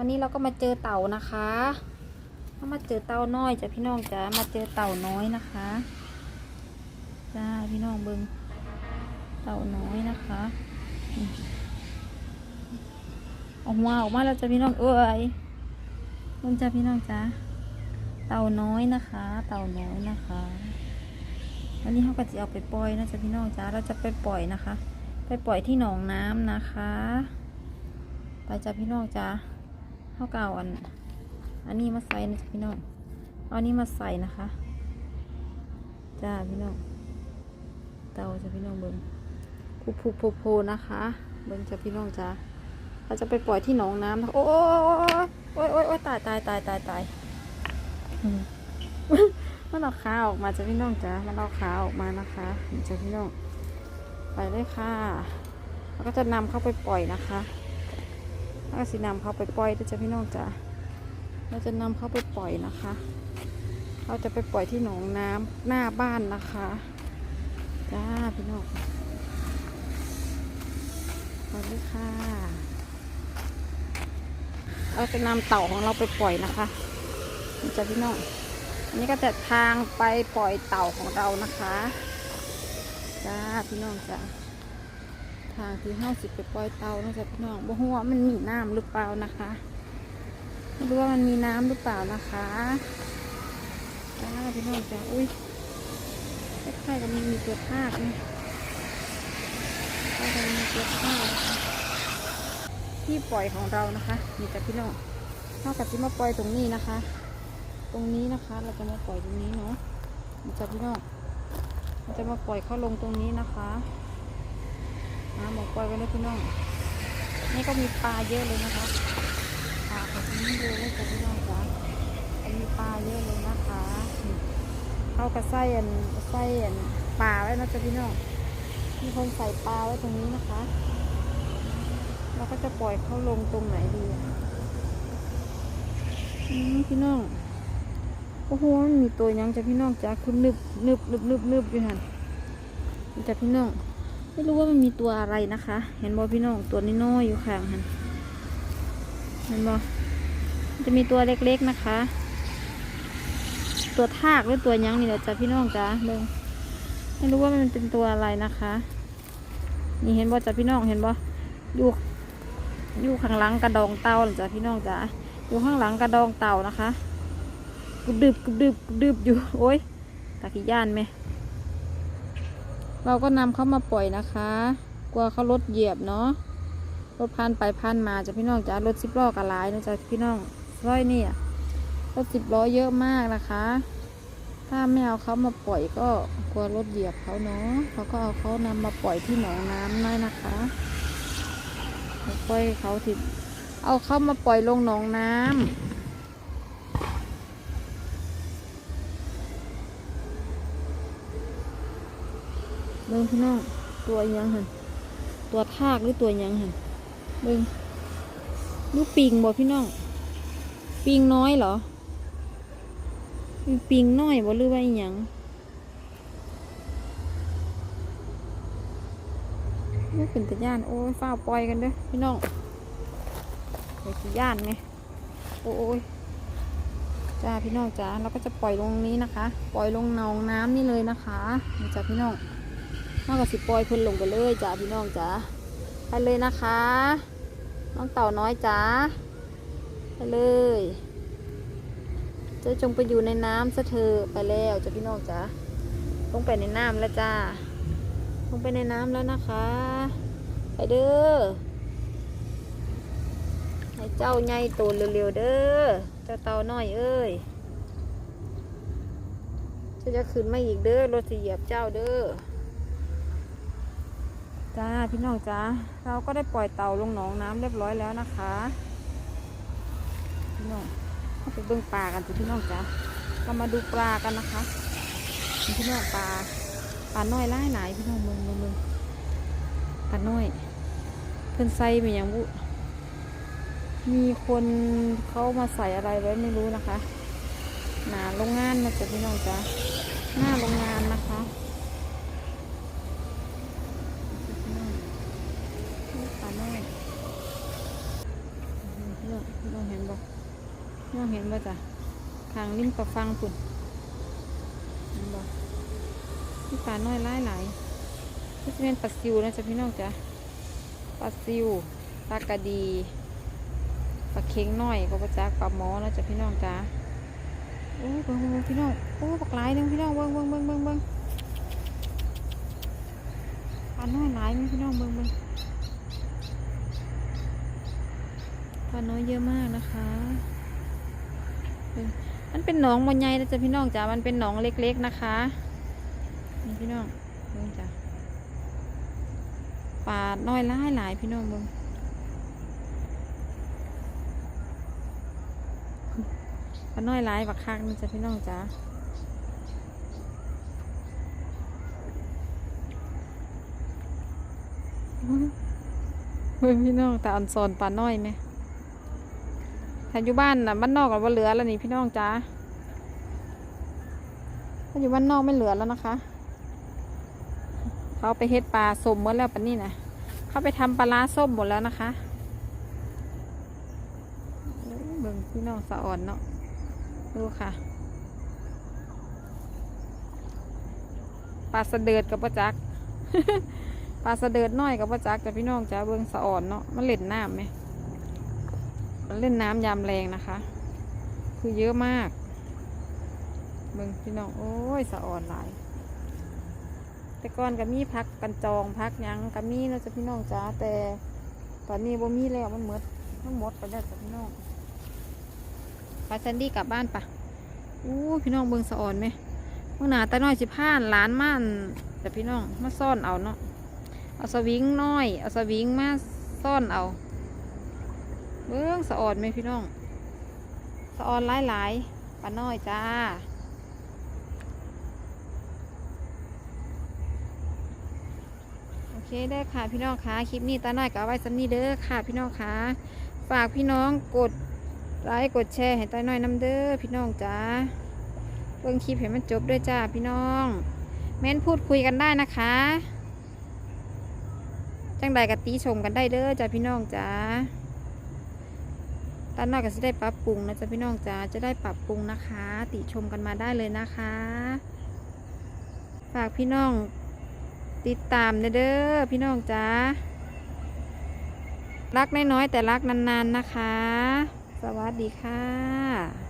วันนี้เราก็มาเจอเต่านะคะมาเจอเต่าน้อยจ้ะพี่น้องจ้ะมาเจอเต่าน้อยนะคะจ้าพี่น้องเบิงเต่าน้อยนะคะออกมาออกมาแล้วจ้ะพี่น้องเอ้ยเบิ่งจ้ะพี่น้องจ้ะเต่าน้อยนะคะ เต่าน้อยนะคะวันนี้เขาก็จะเอาไปปล่อยนะจ๊ะพี่น้องจ้าเราจะไปปล่อยนะคะ ไปปล่อยที่หนองน้ำนะคะ ไปจ้ะพี่น้องจ้า ขาเก่าอัน อันนี้มาใส่นะจ๊ะพี่น้องเอาอันนี้มาใส่นะคะ จ้าพี่น้อง เตาจ้ะพี่น้องเบิ้งผูผูผูผูนะคะ เบิ้งจ้ะพี่น้องจ้าเราจะไปปล่อยที่หนองน้ำนะโอ้ยโอ้ยโอ้ยโอ้ยตายตายตายตายตายมันเอาขาออกมาจ้ะพี่น้องจ้ามันเอาขาออกมานะคะจ้ะพี่น้อง ไปเลยค่ะแล้วก็จะนำเข้าไปปล่อยนะคะ แล้วสินำเขาไปปล่อยจะพี่น้องจ้าเราจะนำเขาไปปล่อยนะคะ เราจะไปปล่อยที่หนองน้ำหน้าบ้านนะคะจ้าพี่น้องไปเลยค่ะ เราจะนำเต่าของเราไปปล่อยนะคะนะจ้ะพี่น้องอันนี้ก็จะทางไปปล่อยเต่าของเรานะคะ จ้าพี่น้องจ้า ทางที่ห้าสิบไปปล่อยเตานะจ๊ะพี่น้องบ่ฮู้ว่ามันมีน้ำหรือเปล่านะคะไม่รู้ว่ามันมีน้ำหรือเปล่านะคะจ้าพี่น้องจ้าอุ้ยคล้ายๆกับมันมีตัวทากนะคล้ายๆกับมีตัวทากนที่ปล่อยของเรานะคะนี่จ้ะพี่น้องเท่ากับที่มาปล่อยตรงนี้นะคะ ตรงนี้นะคะ เราจะมาปล่อยตรงนี้เนาะมันจะพี่น้องเราจะมาปล่อยเข้าลงตรงนี้นะคะ มาหมอปล่อยกันเลยพี่น้อง นี่ก็มีปลาเยอะเลยนะคะปลาแบบนี้เลยเลยจ้ะพี่น้องจ้ะมีปลาเยอะเลยนะคะเข้ากระไส้อันไส้อันปลาไว้นะจ๊ะพี่น้อง มีคนใส่ปลาไว้ตรงนี้นะคะ เราก็จะปล่อยเข้าลงตรงไหนดีอะอืมพี่น้องโอ้โหมันมีตัวยังจ้ะพี่น้องจ้ะคุณนึบนึบนึบนึบนึบอยู่หันจ้ะพี่น้อง ไม่รู้ว่ามันมีตัวอะไรนะคะ เห็นบอพี่น้องตัวน้อยๆอยู่ข้างหันเห็นบอจะมีตัวเล็กๆนะคะ ตัวทากหรือตัวยังนี่แหละจ้ะพี่น้องจ้ะเบิ่งไม่รู้ว่ามันเป็นตัวอะไรนะคะ นี่เห็นบอจ้ะพี่น้องเห็นบออยู่อยู่ข้างหลังกระดองเต่าจ้ะพี่น้องจ้ะอยู่ข้างหลังกระดองเต่านะคะกุบดึบกุบดึบกุบดึบอยู่โอ้ยตาขี้ย่านไหม เราก็นำเข้ามาปล่อยนะคะ กลัวเขารถเหยียบเนาะรถพันไปพันมาจะพี่น้องจ้ารถสิบล้อกระลายนะจ๊ะพี่น้องร้อยนี่รถสิบล้อเยอะมากนะคะ ถ้าไม่เอาเขามาปล่อยก็กลัวรถเหยียบเขาเนาะเขาก็เอาเขานำมาปล่อยที่หนองน้ำน้อยนะคะปล่อยเขาที่เอาเขามาปล่อยลงหนองน้ำ เบิ่งพี่น้องตัวยังหันตัวทากหรือตัวยังหันเบิ่งลูกปิงบ่พี่น้อง ปิงน้อยเหรอมีปิงน้อยบ่หรือว่าอิหยังนี่เป็นตะย่าน โอ้ยฝ้าปล่อยกันเด้อพี่น้องเดี๋ยวสิย่านไงโอ้ยจ้าพี่น้องจ้าเราก็จะปล่อยลงนี้นะคะ ปล่อยลงหนองน้ำนี่เลยนะคะนี่จ้าพี่น้อง นอกจากสิปล่อยเพิ่นลงไปเลยจ้าพี่น้องจ้าไปเลยนะคะ น้องเต่าน้อยจ้าไปเลยเจะจงไปอยู่ในน้ำซะเธอไปแล้วจ้าพี่น้องจ้าลงไปในน้ำแล้วจ้าลงไปในน้ำแล้วนะคะ ไปเด้อให้เจ้าใหญ่โตเร็วๆเด้อเจ้าเต่าน้อยเอ้ยเจะจะขึ้นมาอีกเด้อรถสิเหยียบเจ้าเด้อ จ้าพี่น้องจ้าเราก็ได้ปล่อยเต่าลงหนองน้ำเรียบร้อยแล้วนะคะพี่น้องเขาไปเบิ่งปลากันสิพี่น้องจ้าเรามาดูปลากันนะคะพี่น้องปลาปลาน้อยไล่ไหนพี่น้องมึงมึงมึงปลาน้อย เพิ่นใส่ไปอย่างบุมีคนเขามาใส่อะไรไว้ไม่รู้นะคะหนาโรงงานนะจ๊ะพี่น้องจ้าหน้าโรงงานนะคะ ปลาแม่นี่พี่น้องเห็นบ่น้องเห็นบ่จ้ะทางริมประฟังปุ่นเห็นบ่มีปลาน้อยหลายหลายนี่จะเป็นปลาซิวนะจ๊ะพี่น้องจ้ะปลาซิวปลากระดีปลาเค็งน้อยก็ประจักปลาหมอนะจ๊ะพี่น้องจ้ะโอ้เบิ่งเบิ่งพี่น้องโอ้ปลากหลายหนึงพี่น้องเบิ่งเบิ่งเบิ่งเบิ่งเบิ่งปลาน้อยหลายไหมพี่น้องเบิ่งเบิ่ง ปลาน้อยเยอะมากนะคะออมันเป็นหนองมันใหญ่นะจ๊ะพี่น้องจ๋า มันเป็นหนองเล็กๆนะคะ นี่พี่น้องเบิ่งจ้ะปลาน้อยหลายหลายพี่น้องเบิ่งปลาน้อยหลายบักคักนะจ๊ะพี่น้องจ๋าเฮ้ยพี่น้องแต่อันซอนปลาน้อยไหม ถ้าอยู่บ้านน่ะบ้านนอกก็บ่เหลือแล้วนี่พี่น้องจ้าถ้าอยู่บ้านนอกไม่เหลือแล้วนะคะ เขาไปเฮ็ดปลาส้มหมดแล้วปะนี่นะเขาไปทำปลาร้าส้มหมดแล้วนะคะเบิ่งพี่น้องสะอ่อนเนาะดูค่ะปลาสะเดิดกับปลาจักปลาสะเดิดน้อยกับปลาจักจ้ะพี่น้องจ้าเบิ่งสะอ่อนเนาะมันเล่นน้ำไหม เล่นน้ำยามแรงนะคะ คือเยอะมากเบิ่งพี่น้องโอ้ยสะอ่อนหลาย แต่ก่อนก็มีพักกันจองพักยังก็มีนะจ๊ะพี่น้องจ้าแต่ตอนนี้บ่มีแล้วมันหมดมันหมดไปแล้วจ้ะพี่น้องไปแซนดี้กลับบ้านปะอู้พี่น้องเบิ่งสะอ่อนไหมเมื่อหนาตาน้อยสิพานหลานม่านแต่พี่น้องมาซ่อนเอาเนาะเอาสวิงน้อย เอาสวิงมาซ่อนเอา เบื้องสะออนไหมพี่น้อง สะออนหลายหลายๆปลาน้อยจ้าโอเคเด้ค่ะพี่น้องคะคลิปนี้ตาหน้อยก็เอาไว้สันนี้เด้อค่ะพี่น้องคะฝากพี่น้องกดไลค์กดแชร์ให้ตาหน้อยน้ำเด้อพี่น้องจ้าเบิ่งคลิปให้มันจบด้วยจ้าพี่น้อง เม้นพูดคุยกันได้นะคะจังใดกติชมกันได้เด้อจ้าพี่น้องจ้า ตอนนอกก็จะได้ปรับปรุงนะจ๊ะพี่น้องจ๋าจะได้ปรับปรุงนะคะ ติชมกันมาได้เลยนะคะ ฝากพี่น้องติดตามเด้อพี่น้องจ๋ารักน้อยๆแต่รักนานๆนะคะ สวัสดีค่ะ